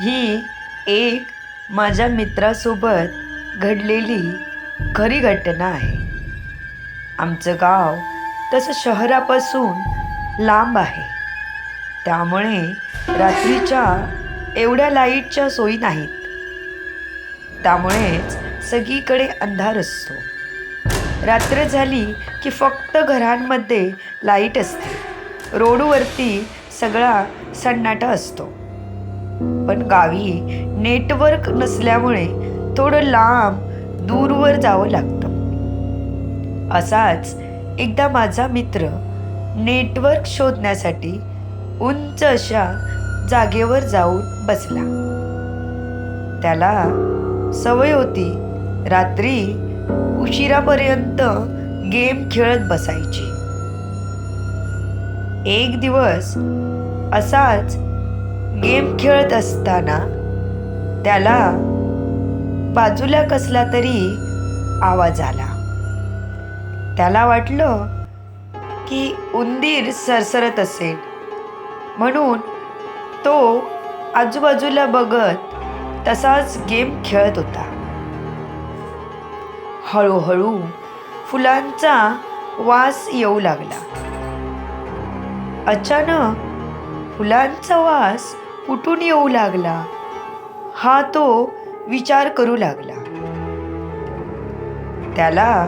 ही एक माझ्या मित्रासोबत घडलेली खरी घटना आहे. आमचं गाव तसं शहरापासून लांब आहे. त्यामुळे रात्रीच्या एवढ्या लाईटच्या सोयी नाहीत. त्यामुळेच सगळीकडे अंधार असतो. रात्र झाली की फक्त घरांमध्ये लाइट असते. रोडवरती सगळा सन्नाटा असतो. पण गावी नेटवर्क नसल्यामुळे थोडं लांब दूरवर जावं लागतं. असाच एकदा माझा मित्र नेटवर्क शोधण्यासाठी उंच अशा जागेवर जाऊन बसला. त्याला सवय होती रात्री उशिरापर्यंत गेम खेळत बसायची. एक दिवस असाच गेम खेळत असताना त्याला बाजूला कसला तरी आवाज आला. त्याला वाटलं की उंदीर सरसरत असेल. म्हणून तो आजूबाजूला बघत तसाच गेम खेळत होता. हळूहळू फुलांचा वास येऊ लागला. अचानक फुलांचा वास कुठून येऊ लागला. हा तो विचार करू लागला. त्याला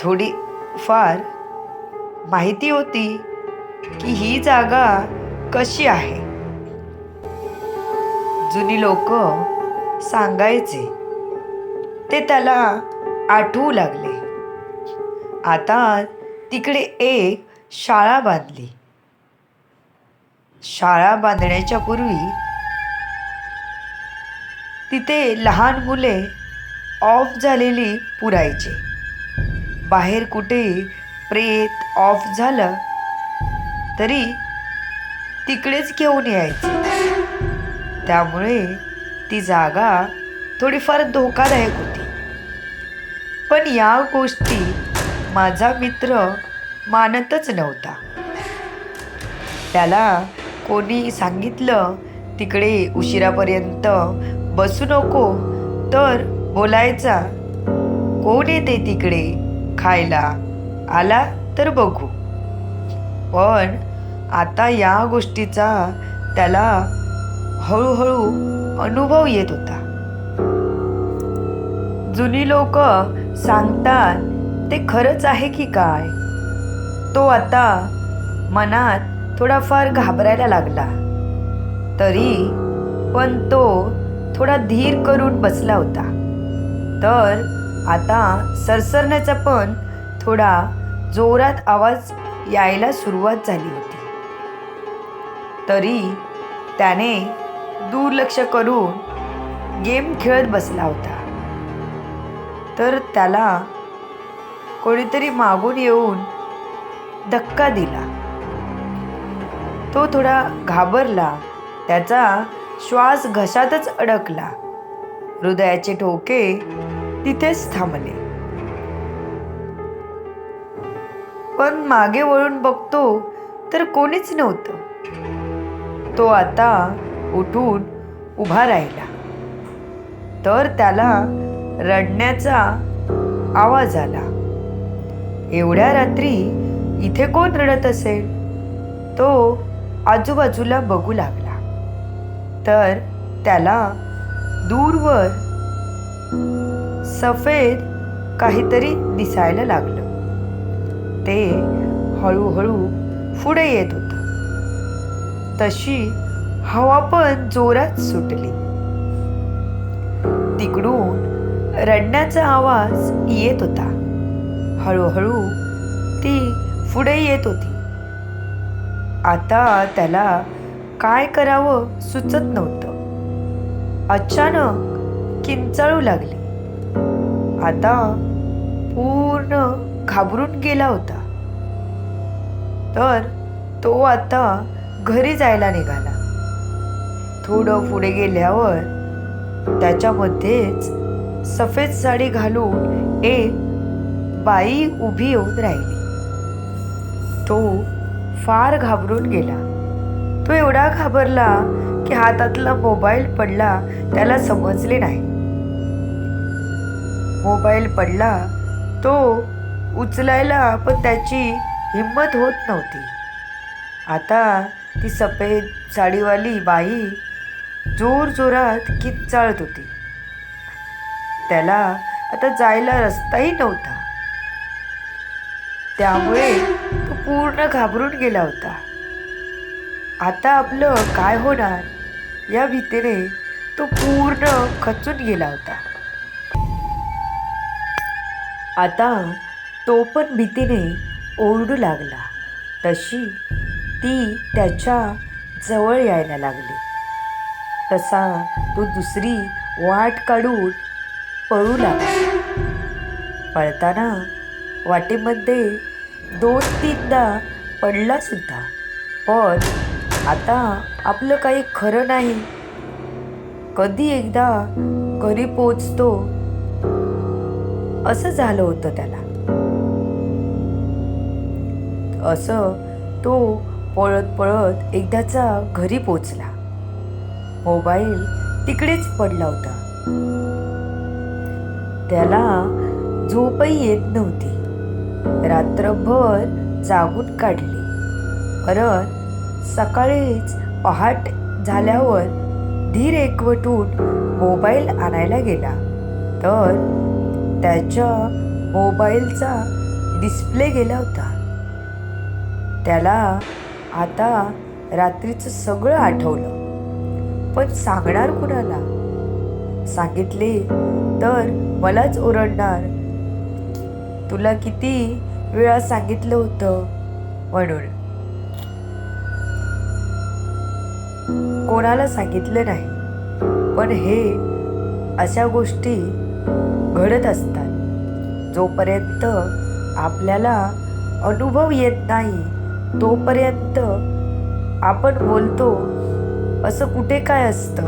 थोडी फार माहिती होती की ही जागा कशी आहे. जुनी लोक सांगायचे. ते त्याला आठवू लागले. आता तिकडे एक शाळा बांधली. शाळा बांधण्याच्या पूर्वी तिथे लहान मुले ऑफ झालेली पुरायचे. बाहेर कुठेही प्रेत ऑफ झालं तरी तिकडेच घेऊन यायचे. त्यामुळे ती जागा थोडीफार धोकादायक होती. पण या गोष्टी माझा मित्र मानतच नव्हता. त्याला कोणी सांगितलं तिकडे उशिरापर्यंत बसू नको तर बोलायचा. कोण येते तिकडे? खायला? आला तर बघू. पण आता या गोष्टीचा त्याला हळूहळू अनुभव येत होता. जुनी लोक सांगतात ते खरंच आहे की काय? तो आता मनात थोडाफार घाबरायला लागला. तरी पण तो थोडा धीर करून बसला होता. तर आता सरसरण्याचा पण थोडा जोरात आवाज यायला सुरुवात झाली होती. तरी त्याने दुर्लक्ष करून गेम खेळत बसला होता. तर त्याला कोणीतरी मागून येऊन धक्का दिला. तो थोडा घाबरला. त्याचा श्वास घशातच अडकला. हृदयाचे ठोके तिथेच थांबले. पण मागे वळून बघतो तर कोणीच नव्हतं. तो आता उठून उभा राहिला. तर त्याला रडण्याचा आवाज आला. एवढ्या रात्री इथे कोण रडत असेल? तो आजूबाजूला बघू लागला. तर त्याला दूरवर सफेद काहीतरी दिसायला लागलं. ते हळूहळू पुढे येत होतं. तशी हवा पण जोरात सुटली. तिकडून रडण्याचा आवाज येत होता. हळूहळू ती पुढे येत होती. आता त्याला काय करावं सुचत नव्हतं. अचानक किंचाळू लागली. आता पूर्ण घाबरून गेला होता. तर तो आता घरी जायला निघाला. थोडं पुढे गेल्यावर त्याच्यामध्येच सफेद साडी घालून एक बाई उभी येऊन राहिली. तो फार घाबरून गेला. तो एवढा घाबरला की हातातला मोबाईल पडला त्याला समजले नाही. मोबाईल पडला तो उचलायला पण त्याची हिंमत होत नव्हती. आता ती सफेद साडीवाली बाई जोर जोरात किंचाळत होती. त्याला आता जायला रस्ताही नव्हता. त्यामुळे तो पूर्ण घाबरून गेला होता. आता आपलं काय होणार या भीतीने तो पूर्ण खचून गेला होता. आता तो पण भीतीने ओरडू लागला. तशी ती त्याच्याजवळ यायला लागली. तसा तो दुसरी वाट काढून पळू लागला. पळताना वाटेमध्ये दोन तीनदा पडला सुद्धा. पण आता आपलं काही खरं नाही. कधी एकदा घरी पोचतो. असं झालं होतं त्याला. असं तो पळत पळत एकदाचा घरी पोचला. मोबाईल तिकडेच पडला होता. त्याला झोपही येत नव्हती. रात्रभर जागून काढली. परत सकाळीच पहाट झाल्यावर धीर एकवटून मोबाईल आणायला गेला. तर त्याच्या मोबाईलचा डिस्प्ले गेला होता. त्याला आता रात्रीचं सगळं आठवलं. पण सांगणार कुणाला? सांगितले तर मलाच ओरडणार तुला किती वेळा सांगितलं होतं म्हणून कोणाला सांगितलं नाही. पण हे अशा गोष्टी घडत असतात जोपर्यंत आपल्याला अनुभव येत नाही तोपर्यंत आपण बोलतो असं कुठे काय असतं?